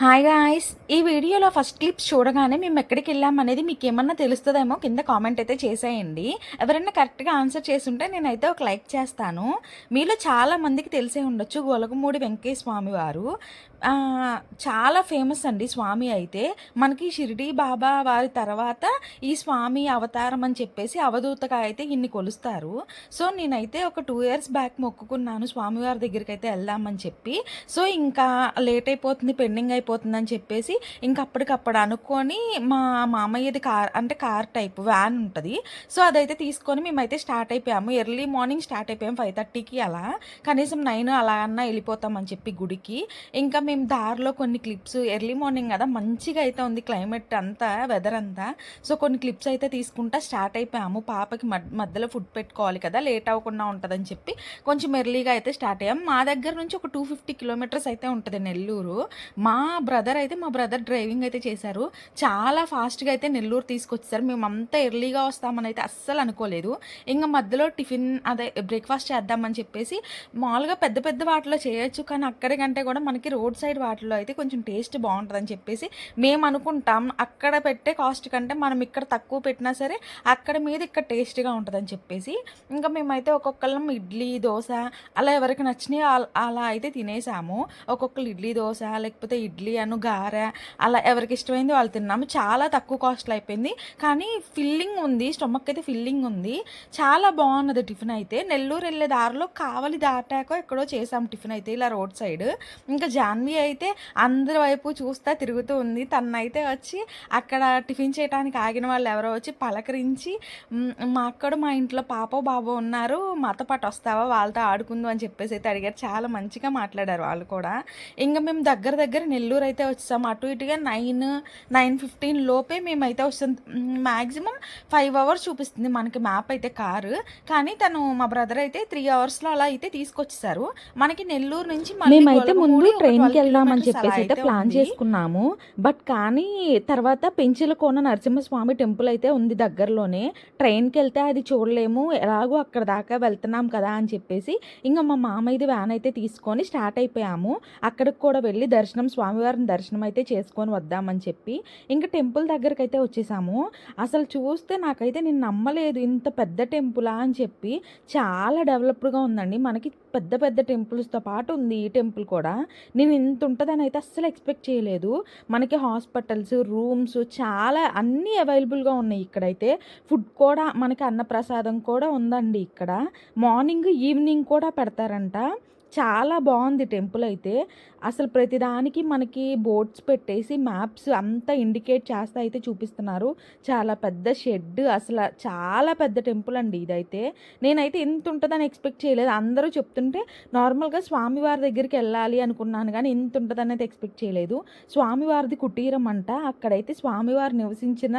Hi guys ఈ వీడియోలో first clips చూడగానే మేము ఎక్కడికి వెళ్ళాం అనేది మీకు ఏమన్నా తెలుస్తుందేమో కింద కామెంట్ అయితే చేసేయండి. ఎవరైనా కరెక్ట్గా ఆన్సర్ చేసుంటే నేనైతే ఒక లైక్ చేస్తాను. మీలో చాలా మందికి తెలిసే ఉండొచ్చు గొలగమూడి వెంకయ్య స్వామి వారు. చాలా ఫేమస్ అండి స్వామి అయితే. మనకి షిరిడి బాబా వారి తర్వాత ఈ స్వామి అవతారం అని చెప్పేసి అవధూతగా అయితే ఇన్ని కొలుస్తారు. సో నేనైతే ఒక టూ ఇయర్స్ బ్యాక్ మొక్కుకున్నాను స్వామివారి దగ్గరికి అయితే వెళ్దామని చెప్పి. సో ఇంకా లేట్ అయిపోతుంది పెండింగ్ అయిపోతుంది అని చెప్పేసి ఇంకా అప్పటికప్పుడు అనుకొని మా మామయ్యది కార్ అంటే కార్ టైప్ వ్యాన్ ఉంటుంది. సో అదైతే తీసుకొని మేమైతే స్టార్ట్ అయిపోయాము. ఎర్లీ మార్నింగ్ స్టార్ట్ అయిపోయాము ఫైవ్ థర్టీకి అలా. కనీసం నైన్ అలా అన్నా వెళ్ళిపోతామని చెప్పి గుడికి. ఇంకా మేము దారిలో కొన్ని క్లిప్స్ ఎర్లీ మార్నింగ్ కదా మంచిగా అయితే ఉంది క్లైమేట్ అంతా వెదర్ అంతా. సో కొన్ని క్లిప్స్ అయితే తీసుకుంటా స్టార్ట్ అయిపోయాము. పాపకి మధ్య మధ్యలో ఫుడ్ పెట్టుకోవాలి కదా లేట్ అవ్వకుండా ఉంటుందని చెప్పి కొంచెం ఎర్లీగా అయితే స్టార్ట్ అయ్యాం. మా దగ్గర నుంచి ఒక టూ ఫిఫ్టీ కిలోమీటర్స్ అయితే ఉంటుంది నెల్లూరు. మా బ్రదర్ అయితే మా బ్రదర్ డ్రైవింగ్ అయితే చేశారు. చాలా ఫాస్ట్గా అయితే నెల్లూరు తీసుకొచ్చారు మేము అంతా ఎర్లీగా వస్తామని అయితే అస్సలు అనుకోలేదు. ఇంకా మధ్యలో టిఫిన్ అదే బ్రేక్ఫాస్ట్ చేద్దామని చెప్పేసి మామూలుగా పెద్ద పెద్ద వాటిలో చేయొచ్చు కానీ అక్కడికంటే కూడా మనకి రోడ్ సైడ్ వాటిలో అయితే కొంచెం టేస్ట్ బాగుంటుందని చెప్పేసి మేము అనుకుంటాం. అక్కడ పెట్టే కాస్ట్ కంటే మనం ఇక్కడ తక్కువ పెట్టినా సరే అక్కడ మీద ఇక్కడ టేస్ట్గా ఉంటుందని చెప్పేసి ఇంకా మేమైతే ఒక్కొక్కళ్ళం ఇడ్లీ దోశ అలా ఎవరికి నచ్చినాయి అలా అయితే తినేసాము. ఒక్కొక్కరు ఇడ్లీ దోశ లేకపోతే ఇడ్లీ అను గారె అలా ఎవరికి ఇష్టమైంది వాళ్ళు తిన్నాము. చాలా తక్కువ కాస్ట్లో అయిపోయింది. కానీ ఫిల్లింగ్ ఉంది స్టొమక్ అయితే ఫిల్లింగ్ ఉంది. చాలా బాగున్నది టిఫిన్ అయితే. నెల్లూరు వెళ్ళే దారిలో కావలి దాటాక ఎక్కడో చేసాం టిఫిన్ అయితే ఇలా రోడ్ సైడ్. ఇంకా జాన్వి అయితే అందరి వైపు చూస్తా తిరుగుతూ ఉంది. తనైతే వచ్చి అక్కడ టిఫిన్ చేయడానికి ఆగిన వాళ్ళు ఎవరో వచ్చి పలకరించి "మ్, అక్కడ మా ఇంట్లో పాప బాబు ఉన్నారు మాతో పాటు వస్తావా? వాళ్ళతో ఆడుకుందాం అని చెప్పేసి అయితే అడిగారు. చాలా మంచిగా మాట్లాడారు వాళ్ళు కూడా. ఇంకా మేము దగ్గర దగ్గర నెల్లూరు అయితే వచ్చాం అటు ఇటుగా నైన్ నైన్ ఫిఫ్టీన్ లోపే మేమైతే వస్తాం మ్యాక్సిమం ఫైవ్ అవర్స్ చూపిస్తుంది మనకి మ్యాప్ అయితే కారు. కానీ తను మా బ్రదర్ అయితే త్రీ అవర్స్లో అలా అయితే తీసుకొచ్చేసారు. మనకి నెల్లూరు నుంచి మేమైతే ముందు 12 వెళ్దామని చెప్పేసి అయితే ప్లాన్. చేసుకున్నాము. బట్ కానీ తర్వాత పెంచిలకోన నరసింహస్వామి టెంపుల్ అయితే ఉంది దగ్గరలోనే. ట్రైన్కి వెళ్తే అది చూడలేము. ఎలాగో అక్కడ దాకా వెళ్తున్నాం కదా అని చెప్పేసి ఇంకా మా మామయ్యది వ్యాన్ అయితే తీసుకొని స్టార్ట్ అయిపోయాము. అక్కడికి కూడా వెళ్ళి దర్శనం స్వామివారిని దర్శనం అయితే చేసుకొని వద్దామని చెప్పి ఇంకా టెంపుల్ దగ్గరికి అయితే వచ్చేసాము. అసలు చూస్తే నాకైతే నేను నమ్మలేదు ఇంత పెద్ద టెంపులా అని చెప్పి. చాలా డెవలప్డ్గా ఉందండి. మనకి పెద్ద పెద్ద టెంపుల్స్తో పాటు ఉంది ఈ టెంపుల్ కూడా. నేను ఇంత ఉంటుందని అయితే అస్సలు ఎక్స్పెక్ట్ చేయలేదు. మనకి హాస్పిటల్స్ రూమ్స్ చాలా అన్నీ అవైలబుల్గా ఉన్నాయి ఇక్కడైతే. ఫుడ్ కూడా మనకి అన్నప్రసాదం కూడా ఉందండి ఇక్కడ. మార్నింగ్ ఈవినింగ్ కూడా పెడతారంట. చాలా బాగుంది టెంపుల్ అయితే. అసలు ప్రతిదానికి మనకి బోర్డ్స్ పెట్టేసి మ్యాప్స్ అంతా ఇండికేట్ చేస్తా అయితే చూపిస్తున్నారు. చాలా పెద్ద షెడ్ అసలు చాలా పెద్ద టెంపుల్ అండి ఇదైతే. నేనైతే ఎంత ఉంటుందని ఎక్స్పెక్ట్ చేయలేదు. అందరూ చెప్తుంటే నార్మల్గా స్వామివారి దగ్గరికి వెళ్ళాలి అనుకున్నాను కానీ ఇంత ఉంటుందని అయితే ఎక్స్పెక్ట్ చేయలేదు. స్వామివారిది కుటీరం అంట. అక్కడైతే స్వామివారు నివసించిన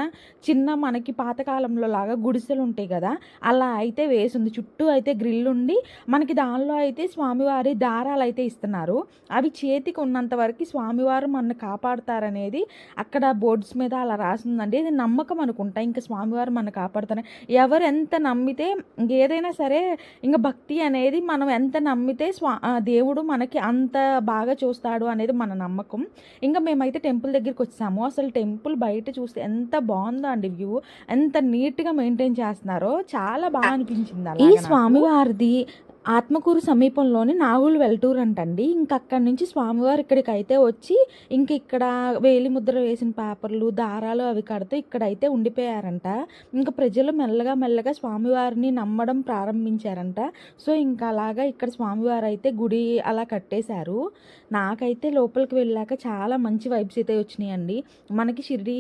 చిన్న మనకి పాతకాలంలో లాగా గుడిసెలు ఉంటాయి కదా అలా అయితే వేసింది. చుట్టూ అయితే గ్రిల్ ఉండి మనకి దానిలో అయితే స్వామివారి దారాలు అయితే ఇస్తున్నారు. అవి చే చేతికి ఉన్నంత వరకు స్వామివారు మన కాపాడుతారనేది అక్కడ బోర్డ్స్ మీద అలా రాసిందండి. ఇది నమ్మకం అనుకుంటా. ఇంకా స్వామివారు మన కాపాడుతారు ఎవరు ఎంత నమ్మితే ఏదైనా సరే ఇంకా భక్తి అనేది మనం ఎంత నమ్మితే స్వా దేవుడు మనకి అంత బాగా చూస్తాడు అనేది మన నమ్మకం. ఇంకా మేమైతే టెంపుల్ దగ్గరికి వచ్చాము. అసలు టెంపుల్ బయట చూస్తే ఎంత బాగుందో అండి వ్యూ. ఎంత నీట్గా మెయింటైన్ చేస్తున్నారో. చాలా బాగా అనిపించింది ఈ. స్వామివారిది ఆత్మకూరు సమీపంలోని నాగులు వెల్టూరు అంటండి. ఇంక అక్కడి నుంచి స్వామివారు ఇక్కడికి అయితే వచ్చి ఇంక ఇక్కడ వేలి ముద్ర వేసిన పేపర్లు దారాలు అవి కడితే ఇక్కడైతే ఉండిపోయారంట. ఇంకా ప్రజలు మెల్లగా మెల్లగా స్వామివారిని నమ్మడం ప్రారంభించారంట. సో ఇంకా అలాగా ఇక్కడ స్వామివారు అయితే గుడి అలా కట్టేశారు. నాకైతే లోపలికి వెళ్ళాక చాలా మంచి వైబ్స్ అయితే వచ్చినాయండి. మనకి షిరిడి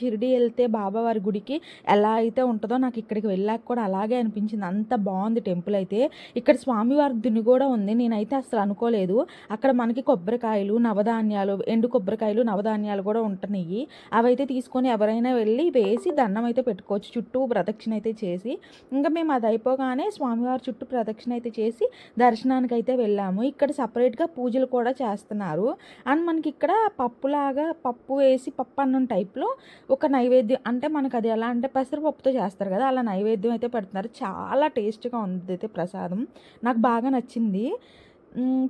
షిరిడి వెళ్తే బాబావారి గుడికి ఎలా అయితే ఉంటుందో నాకు ఇక్కడికి వెళ్ళాక కూడా అలాగే అనిపించింది. అంత బాగుంది టెంపుల్ అయితే. ఇక్కడ స్వామివారి దుని కూడా ఉంది. నేనైతే అసలు అనుకోలేదు. అక్కడ మనకి కొబ్బరికాయలు నవధాన్యాలు ఎండు కొబ్బరికాయలు నవధాన్యాలు కూడా ఉంటున్నాయి. అవైతే తీసుకొని ఎవరైనా వెళ్ళి వేసి దండం అయితే పెట్టుకోవచ్చు. చుట్టూ ప్రదక్షిణ అయితే చేసి. ఇంకా మేము అది అయిపోగానే స్వామివారి చుట్టూ ప్రదక్షిణ అయితే చేసి దర్శనానికి అయితే వెళ్ళాము. ఇక్కడ సపరేట్గా పూజలు కూడా చేస్తున్నారు. అండ్ మనకి ఇక్కడ పప్పులాగా పప్పు వేసి పప్పు అన్నం టైప్లో ఒక నైవేద్యం అంటే మనకు అది ఎలా అంటే పెసరపప్పుతో చేస్తారు కదా అలా నైవేద్యం అయితే పెడుతున్నారు. చాలా టేస్ట్గా ఉంది అయితే ప్రసాదం. నాకు బాగా నచ్చింది.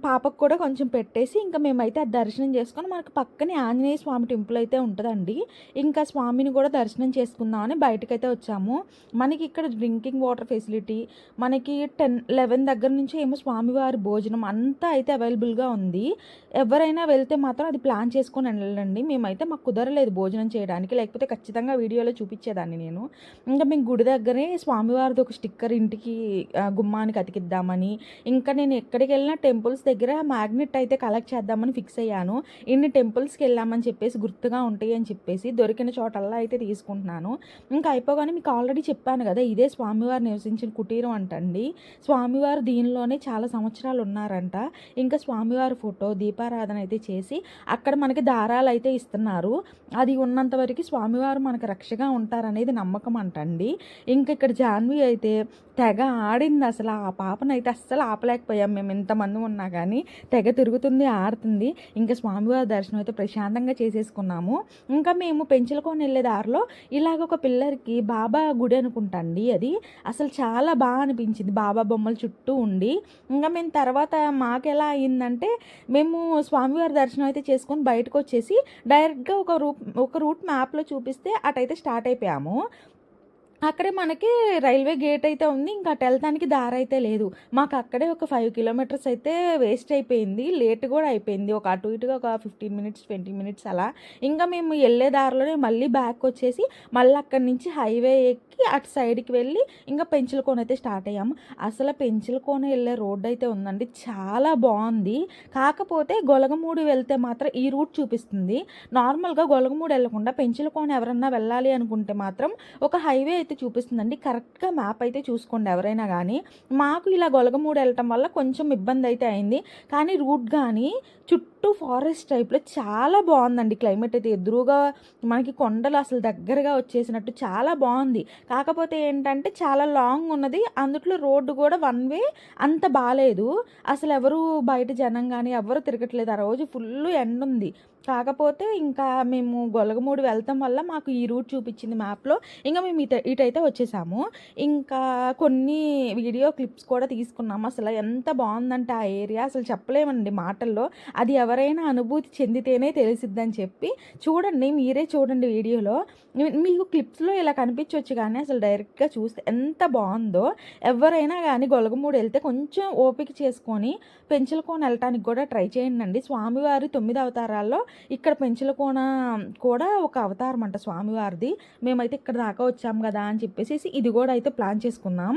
పాపకు కూడా కొంచెం పెట్టేసి ఇంకా మేమైతే అది దర్శనం చేసుకొని మనకు పక్కనే ఆంజనేయ స్వామి టెంపుల్ అయితే ఉంటుందండి ఇంకా స్వామిని కూడా దర్శనం చేసుకుందామని బయటకైతే వచ్చాము. మనకి ఇక్కడ డ్రింకింగ్ వాటర్ ఫెసిలిటీ మనకి 10, 11 దగ్గర నుంచి ఏమో స్వామివారి భోజనం అంతా అయితే అవైలబుల్‌గా ఉంది. ఎవరైనా వెళ్తే మాత్రం అది ప్లాన్ చేసుకొని వెళ్ళండి మేమైతే మాకు కుదరలేదు భోజనం చేయడానికి. లేకపోతే ఖచ్చితంగా వీడియోలో చూపించేదాన్ని నేను. ఇంకా మేము గుడి దగ్గరే స్వామివారిది ఒక స్టిక్కర్ ఇంటికి గుమ్మానికి అతికిద్దామని, ఇంకా నేను ఎక్కడికెళ్ళినా టెంపుల్స్ దగ్గర మ్యాగ్నెట్ అయితే కలెక్ట్ చేద్దామని ఫిక్స్ అయ్యాను. ఇన్ని టెంపుల్స్కి వెళ్ళామని చెప్పేసి గుర్తుగా ఉంటాయి అని చెప్పేసి దొరికిన చోటల్లా అయితే తీసుకుంటున్నాను. ఇంకా అయిపోగానే మీకు ఆల్రెడీ చెప్పాను కదా ఇదే స్వామివారు నివసించిన కుటీరం అంటండి. స్వామివారు దీనిలోనే చాలా సంవత్సరాలు ఉన్నారంట. ఇంకా స్వామివారి ఫోటో, దీపారాధన అయితే చేసి అక్కడ మనకి దారాలు అయితే ఇస్తున్నారు. అది ఉన్నంత వరకు స్వామివారు మనకు రక్షగా ఉంటారనేది నమ్మకం అంటండి. ఇంక ఇక్కడ జాన్వి అయితే తెగ ఆడింది అసలు ఆ పాపనైతే అస్సలు ఆపలేకపోయాం మేము ఇంతమంది ఉన్నా కానీ తెగ తిరుగుతుంది, ఆడుతుంది. ఇంకా స్వామివారి దర్శనం అయితే ప్రశాంతంగా చేసేసుకున్నాము. ఇంకా మేము పెంచలకోన వెళ్ళే దారిలో ఇలాగ ఒక పిల్లర్‌కి బాబా గుడి అనుకుంటా అండి అది. అసలు చాలా బాగా అనిపించింది. బాబా బొమ్మలు చుట్టూ ఉండి. ఇంకా మేము తర్వాత మాకెలా అయిందంటే మేము స్వామివారి దర్శనం అయితే చేసుకొని బయటకొచ్చేసి డైరెక్ట్‌గా ఒక రూట్ ఒక రూట్ మ్యాప్‌లో చూపిస్తే అటైతే స్టార్ట్ అయిపోయాము. అక్కడే మనకి రైల్వే గేట్ అయితే ఉంది. ఇంకా అటు వెళ్ళడానికి దారి అయితే లేదు. మాకు అక్కడే ఒక ఫైవ్ కిలోమీటర్స్ అయితే వేస్ట్ అయిపోయింది. లేట్ కూడా అయిపోయింది. ఒక అటు ఇటుగా ఒక 15 మినిట్స్, 20 మినిట్స్ అలా. ఇంకా మేము వెళ్ళే దారిలోనే మళ్ళీ బ్యాక్ వచ్చేసి మళ్ళీ అక్కడి నుంచి హైవే ఎక్కి అటు సైడ్‌కి వెళ్ళి ఇంకా పెంచలకోన అయితే స్టార్ట్ అయ్యాము. అసలు పెంచుల కోన వెళ్ళే రోడ్డు అయితే ఉందండి. చాలా బాగుంది కాకపోతే గొలగమూడి వెళ్తే మాత్రం ఈ రూట్ చూపిస్తుంది. నార్మల్‌గా గొలగమూడి పెంచుల కోణ ఎవరన్నా వెళ్ళాలి అనుకుంటే మాత్రం ఒక హైవే అయితే చూపిస్తుందండి. కరెక్ట్‌గా మ్యాప్ అయితే చూసుకోండి ఎవరైనా కానీ మాకు ఇలా గొలగమూడు వెళ్ళటం వల్ల కొంచెం ఇబ్బంది అయితే అయింది. కానీ రూట్ కానీ చుట్టూ ఫారెస్ట్ టైప్‌లో చాలా బాగుందండి క్లైమేట్ అయితే. ఎదురుగా మనకి కొండలు అసలు దగ్గరగా వచ్చేసినట్టు చాలా బాగుంది కాకపోతే ఏంటంటే చాలా లాంగ్ ఉన్నది. అందుట్లో రోడ్డు కూడా వన్ వే అంత బాగాలేదు అసలు ఎవరు బయట జనం కానీ ఎవ్వరు తిరగట్లేదు. ఆ రోజు ఫుల్ ఎండ్ ఎండుంది. కాకపోతే ఇంకా మేము గొలగమూడి వెళ్తాం వల్ల మాకు ఈ రూట్ చూపించింది మ్యాప్‌లో. ఇంకా మేము ఇట ఇటైతే వచ్చేసాము. ఇంకా కొన్ని వీడియో క్లిప్స్ కూడా తీసుకున్నాము. అసలు ఎంత బాగుందంటే ఆ ఏరియా అసలు చెప్పలేమండి మాటల్లో. అది ఎవరైనా అనుభూతి చెందితేనే తెలిసిద్దని చెప్పి చూడండి. మీరే చూడండి వీడియోలో. మీకు క్లిప్స్‌లో ఇలా కనిపించవచ్చు కానీ అసలు డైరెక్ట్‌గా చూస్తే ఎంత బాగుందో ఎవరైనా కానీ గొలగమూడి వెళ్తే కొంచెం ఓపిక చేసుకొని పెంచలకోన వెళ్ళటానికి కూడా ట్రై చేయండండి. స్వామివారి తొమ్మిది అవతారాల్లో ఇక్కడ పెంచలకోన కూడా ఒక అవతారం అంట స్వామివారిది. మేమైతే ఇక్కడ దాకా వచ్చాం కదా అని చెప్పేసి ఇది కూడా అయితే ప్లాన్ చేసుకున్నాం.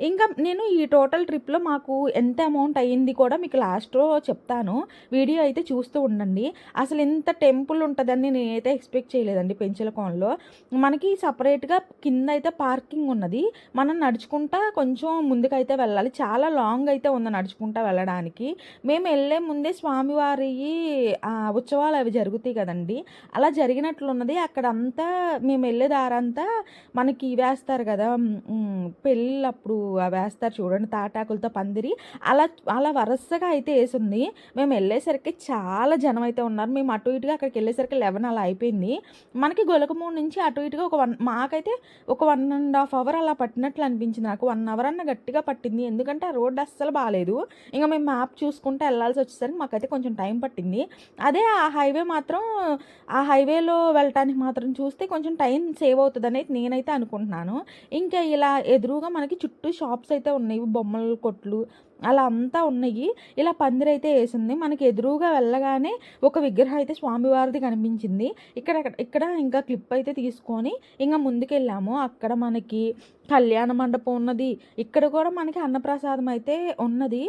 ఇంకా నేను ఈ టోటల్ ట్రిప్‌లో మాకు ఎంత అమౌంట్ అయింది కూడా మీకు లాస్ట్‌లో చెప్తాను. వీడియో అయితే చూస్తూ ఉండండి. అసలు ఇంత టెంపుల్ ఉంటుందని నేనైతే ఎక్స్‌పెక్ట్ చేయలేదండి పెంచలకోనలో. మనకి సపరేట్గా కింద అయితే పార్కింగ్ ఉన్నది. మనం నడుచుకుంటా కొంచెం ముందుకైతే వెళ్ళాలి. చాలా లాంగ్ అయితే ఉంది నడుచుకుంటా వెళ్ళడానికి. మేము వెళ్ళే ముందే స్వామివారి ఉత్సవాలు అవి జరుగుతాయి కదండి అలా జరిగినట్లున్నది. అక్కడంతా మేము వెళ్ళే దారంతా మనకి వేస్తారు కదా పెళ్ళప్పుడు అవి వేస్తారు చూడండి తాటాకులతో పందిరి. అలా అలా వరుసగా అయితే వేసింది మేము వెళ్ళేసరికి చాలా జనం అయితే ఉన్నారు. మేము అటు ఇటుగా అక్కడికెళ్ళేసరికి 11 అలా అయిపోయింది. మనకి గొలకమూడు నుంచి అటు ఇటుగా ఒక వన్ మాకైతే ఒక వన్ అండ్ హాఫ్ అవర్ అలా పట్టినట్లు అనిపించింది నాకు. వన్ అవర్ అన్నా గట్టిగా పట్టింది. ఎందుకంటే ఆ రోడ్డు అస్సలు బాగాలేదు ఇంకా మేము మ్యాప్ చూసుకుంటా ఎళ్ళాల్సొచ్చేసరికి మాకైతే కొంచెం టైం పట్టింది. అదే ఆ హై హైవే మాత్రం ఆ హైవేలో వెళ్ళటానికి మాత్రం చూస్తే కొంచెం టైం సేవ్ అవుతదని నేనైతే అనుకుంటున్నాను. ఇంకా ఇలా ఎదురుగా మనకి చుట్టూ షాప్స్ అయితే ఉన్నాయి. బొమ్మల కొట్లు అలా అంతా ఉన్నాయి. ఇలా పందిరైతే వేసింది మనకి ఎదురుగా వెళ్ళగానే ఒక విగ్రహం అయితే స్వామివారిది కనిపించింది. ఇక్కడ ఇక్కడ ఇంకా క్లిప్ అయితే తీసుకొని ఇంకా ముందుకెళ్ళాము. అక్కడ మనకి కళ్యాణ మండపం ఉన్నది. ఇక్కడ కూడా మనకి అన్నప్రసాదం అయితే ఉన్నది.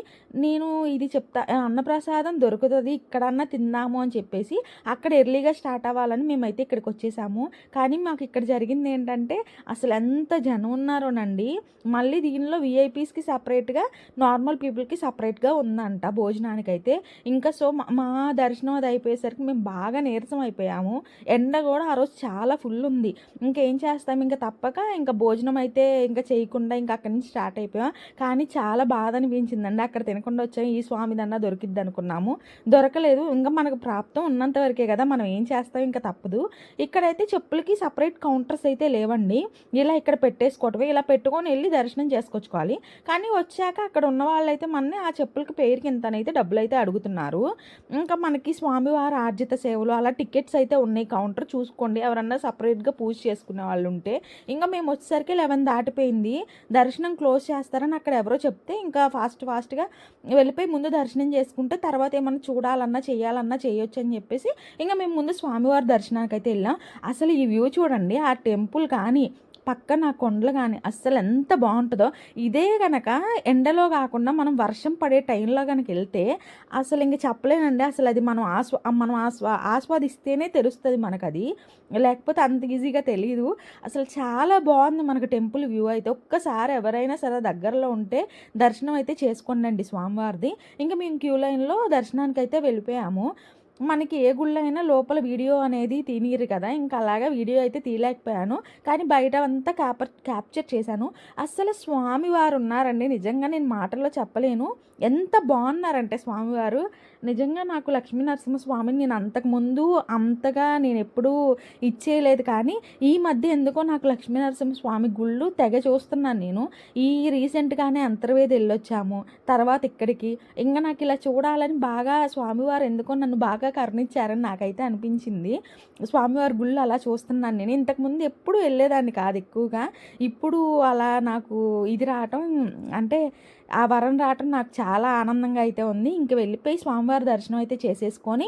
నేను ఇది చెప్తా అన్నప్రసాదం దొరుకుతుంది ఇక్కడన్నా తిందాము అని చెప్పేసి అక్కడ ఎర్లీగా స్టార్ట్ అవ్వాలని మేమైతే ఇక్కడికి వచ్చేసాము కానీ మాకు ఇక్కడ జరిగింది ఏంటంటే అసలు ఎంత జనం ఉన్నారోనండి. మళ్ళీ దీనిలో వీఐపీస్‌కి సపరేట్గా నార్మల్ పీపుల్‌కి సపరేట్గా ఉందంట భోజనానికైతే. ఇంకా సో మా దర్శనం అది అయిపోయేసరికి మేము బాగా నీరసం అయిపోయాము. ఎండ కూడా ఆ రోజు చాలా ఫుల్ ఉంది. ఇంకేం చేస్తాం ఇంకా తప్పక ఇంకా భోజనం అయితే ఇంకా చేయకుండా ఇంకా అక్కడి నుంచి స్టార్ట్ అయిపోయాం. కానీ చాలా బాధ అనిపించిందండి. అక్కడ తినకుండా వచ్చాం. ఈ స్వామిదన్నా దొరికిద్ది అనుకున్నాము. దొరకలేదు. ఇంకా మనకు ప్రాప్తం ఉన్నంత వరకే కదా మనం ఏం చేస్తాం ఇంకా తప్పదు. ఇక్కడైతే చెప్పులకి సపరేట్ కౌంటర్స్ అయితే లేవండి. ఇలా ఇక్కడ పెట్టేసుకోవటమే. ఇలా పెట్టుకొని వెళ్ళి దర్శనం చేసుకొచ్చుకోవాలి. కానీ వచ్చాక అక్కడ ఉన్న వాళ్ళు వాళ్ళైతే మనని ఆ చెప్పులకి పేరుకి ఇంతనైతే డబ్బులు అయితే అడుగుతున్నారు. ఇంకా మనకి స్వామివారి ఆర్జిత సేవలు అలా టికెట్స్ అయితే ఉన్నాయి కౌంటర్ చూసుకోండి. ఎవరన్నా సపరేట్గా పూజ చేసుకునే వాళ్ళు ఉంటే ఇంకా మేము వచ్చేసరికి 11 దాటిపోయింది. దర్శనం క్లోజ్ చేస్తారని అక్కడ ఎవరో చెప్తే ఇంకా ఫాస్ట్ ఫాస్ట్‌గా వెళ్ళిపోయి ముందు దర్శనం చేసుకుంటే తర్వాత ఏమన్నా చూడాలన్నా, చేయాలన్నా చేయొచ్చు అని చెప్పేసి ఇంకా మేము ముందు స్వామివారి దర్శనాకైతే వెళ్ళాం అసలు ఈ వ్యూ చూడండి. ఆ టెంపుల్ కానీ, పక్కన కొండలు కానీ అస్సలు ఎంత బాగుంటుందో ఇదే గనక ఎండలో కాకుండా మనం వర్షం పడే టైంలో కనుక వెళ్తే అసలు ఇంక చెప్పలేనండి. అసలు అది మనం ఆస్వా మనం ఆస్వా ఆస్వాదిస్తేనే తెలుస్తది మనకది. లేకపోతే అంత ఈజీగా తెలియదు అసలు చాలా బాగుంది మనకు టెంపుల్ వ్యూ అయితే. ఒక్కసారి ఎవరైనా సరే దగ్గరలో ఉంటే దర్శనం అయితే చేసుకోండండి స్వామివారిది. ఇంకా మేము క్యూ లైన్‌లో దర్శనానికి అయితే వెళ్ళిపోయాము. మనకి ఏ గుళ్ళైనా అయినా లోపల వీడియో అనేది తీనియరు కదా! ఇంక అలాగా వీడియో అయితే తీయలేకపోయాను. కానీ బయట అంతా క్యాపర్ క్యాప్చర్ చేశాను. అస్సలు స్వామివారు ఉన్నారండి. నిజంగా నేను మాటల్లో చెప్పలేను. ఎంత బాగున్నారంటే స్వామివారు. నిజంగా నాకు లక్ష్మీ నరసింహస్వామిని నేను అంతకుముందు అంతగా నేను ఎప్పుడూ ఇచ్చేయలేదు కానీ, ఈ మధ్య ఎందుకో నాకు లక్ష్మీ నరసింహస్వామి గుళ్ళు తెగ చూస్తున్నాను నేను. ఈ రీసెంట్‌గానే అంతర్వేది వెళ్ళొచ్చాము తర్వాత ఇక్కడికి. ఇంకా నాకు ఇలా చూడాలని బాగా స్వామివారు ఎందుకో నన్ను బాగా కరుణించారని నాకైతే అనిపించింది. స్వామివారి గుళ్ళు అలా చూస్తున్నాను నేను. ఇంతకుముందు ఎప్పుడు వెళ్ళేదాన్ని కాదు ఎక్కువగా. ఇప్పుడు అలా నాకు ఇది రావటం అంటే ఆ వరం రావటం నాకు చాలా ఆనందంగా అయితే ఉంది. ఇంక వెళ్ళిపోయి స్వామివారి దర్శనం అయితే చేసేసుకొని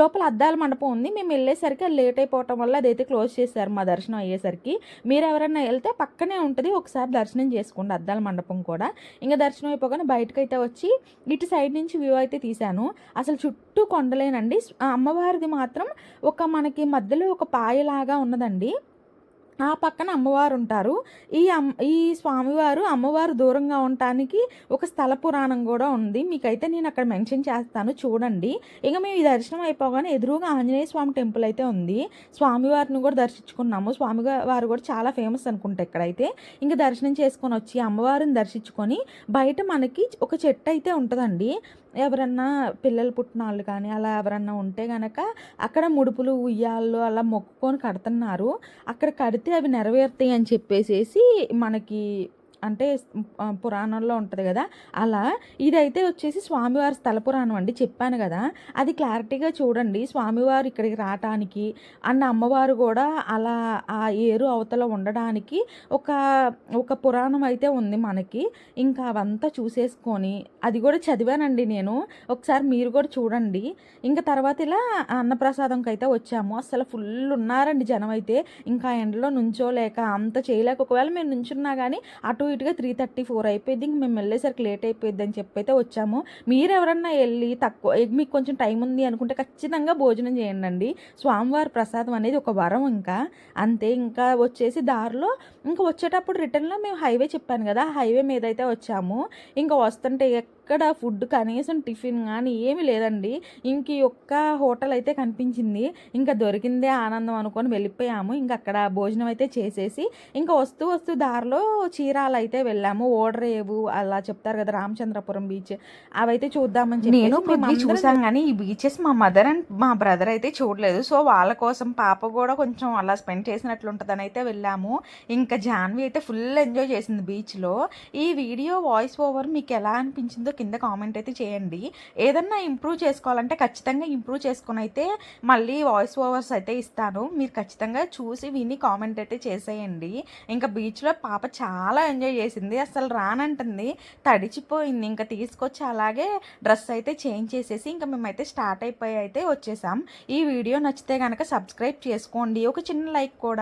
లోపల అద్దాల మండపం ఉంది. మేము వెళ్ళేసరికి అది లేట్ అయిపోవటం వల్ల అదైతే క్లోజ్ చేశారు మా దర్శనం అయ్యేసరికి. మీరు ఎవరైనా వెళ్తే పక్కనే ఉంటుంది ఒకసారి దర్శనం చేసుకోండి అద్దాల మండపం కూడా. ఇంకా దర్శనం అయిపోగానే బయటకైతే వచ్చి ఇటు సైడ్ నుంచి వ్యూ అయితే తీశాను. అసలు చుట్టూ కొండలేనండి. అమ్మవారిది మాత్రం ఒక మనకి మధ్యలో ఒక పాయలాగా ఉన్నదండి. ఆ పక్కన అమ్మవారు ఉంటారు ఈ అమ్ ఈ స్వామివారు అమ్మవారు దూరంగా ఉండటానికి ఒక స్థల పురాణం కూడా ఉంది. మీకైతే నేను అక్కడ మెన్షన్ చేస్తాను చూడండి. ఇక మేము ఈ దర్శనం అయిపోగానే ఎదురుగా ఆంజనేయ స్వామి టెంపుల్ అయితే ఉంది. స్వామివారిని కూడా దర్శించుకున్నాము. స్వామి వారు కూడా చాలా ఫేమస్ అనుకుంటా ఇక్కడైతే. ఇంక దర్శనం చేసుకొనొచ్చి అమ్మవారిని దర్శించుకొని బయట మనకి ఒక చెట్టు అయితే ఉంటుందండి ఎవరన్నా పిల్లలు పుట్టినోళ్ళు కానీ అలా ఎవరన్నా ఉంటే కనుక అక్కడ ముడుపులు, ఉయ్యాళ్ళు అలా మొక్కుకొని కడుతున్నారు. అక్కడ కడితే అవి నెరవేరుతాయి అని చెప్పేసేసి మనకి అంటే పురాణంలో ఉంటుంది కదా అలా ఇదైతే వచ్చేసి స్వామివారి స్థల పురాణం అండి. చెప్పాను కదా అది క్లారిటీగా చూడండి. స్వామివారు ఇక్కడికి రావటానికి అన్న అమ్మవారు కూడా అలా ఆ ఏరు అవతల ఉండడానికి ఒక ఒక పురాణం అయితే ఉంది మనకి. ఇంకా అవంతా చూసేసుకొని అది కూడా చదివానండి నేను. ఒకసారి మీరు కూడా చూడండి. ఇంకా తర్వాత ఇలా అన్నప్రసాదంకి అయితే వచ్చాము. అసలు ఫుల్ ఉన్నారండి జనం అయితే ఇంకా ఎండలో నుంచోలేక అంత చేయలేక ఒకవేళ మేము నుంచున్నా కానీ అటు ఇటుగా 3:30, 4 అయిపోయిద్ది. ఇంక మేము వెళ్ళేసరికి లేట్ అయిపోయిద్దని చెప్పైతే వచ్చాము. మీరు ఎవరన్నా వెళ్ళి తక్కువ మీకు కొంచెం టైం ఉంది అనుకుంటే ఖచ్చితంగా భోజనం చేయండండి. స్వామివారి ప్రసాదం అనేది ఒక వరం ఇంకా. అంతే ఇంకా వచ్చేసి దారిలో ఇంకా వచ్చేటప్పుడు రిటర్న్‌లో మేము హైవే చెప్పాను కదా హైవే మీద అయితే వచ్చాము. ఇంకా వస్తుంటే ఎక్కడ ఫుడ్ కనీసం టిఫిన్ గానీ ఏమీ లేదండి. ఇంక ఈ ఒక్క హోటల్ అయితే కనిపించింది. ఇంక దొరికిందే ఆనందం అనుకోని వెళ్ళిపోయాము. ఇంక అక్కడ భోజనం అయితే చేసేసి ఇంక వస్తూ వస్తూ దారిలో చీరాలయితే వెళ్ళాము. ఓడరేవు అలా చెప్తారు గదా! రామచంద్రపురం బీచ్ అవైతే చూద్దామని చెప్పేసి నేను చూసాను గానీ, ఈ బీచెస్ మా మదర్ అండ్ మా బ్రదర్ అయితే చూడలేదు. సో, వాళ్ళ కోసం పాప గూడా కొంచెం అలా స్పెండ్ చేసినట్లుంటదని అయితే వెళ్ళాము. ఇంకా జాన్వి అయితే ఫుల్ ఎంజాయ్ చేసింది బీచ్‌లో. ఈ వీడియో వాయిస్ ఓవర్ మీకెలా అనిపించిందో కింద కామెంట్ అయితే చేయండి. ఏదన్నా ఇంప్రూవ్ చేసుకోవాలంటే ఖచ్చితంగా ఇంప్రూవ్ చేసుకొనైతే మళ్ళీ వాయిస్ ఓవర్స్ అయితే ఇస్తాను. మీరు ఖచ్చితంగా చూసి విని కామెంట్ అయితే చేసేయండి. ఇంకా బీచ్‌లో పాప చాలా ఎంజాయ్ చేసింది. అసలు రానంటుంది. తడిచిపోయింది. ఇంక తీసుకొచ్చి అలాగే డ్రెస్ అయితే చేంజ్ చేసేసి ఇంకా మేమైతే స్టార్ట్ అయిపోయి అయితే వచ్చేసాం. ఈ వీడియో నచ్చితే కనుక సబ్స్క్రైబ్ చేసుకోండి. ఒక చిన్న లైక్ కూడా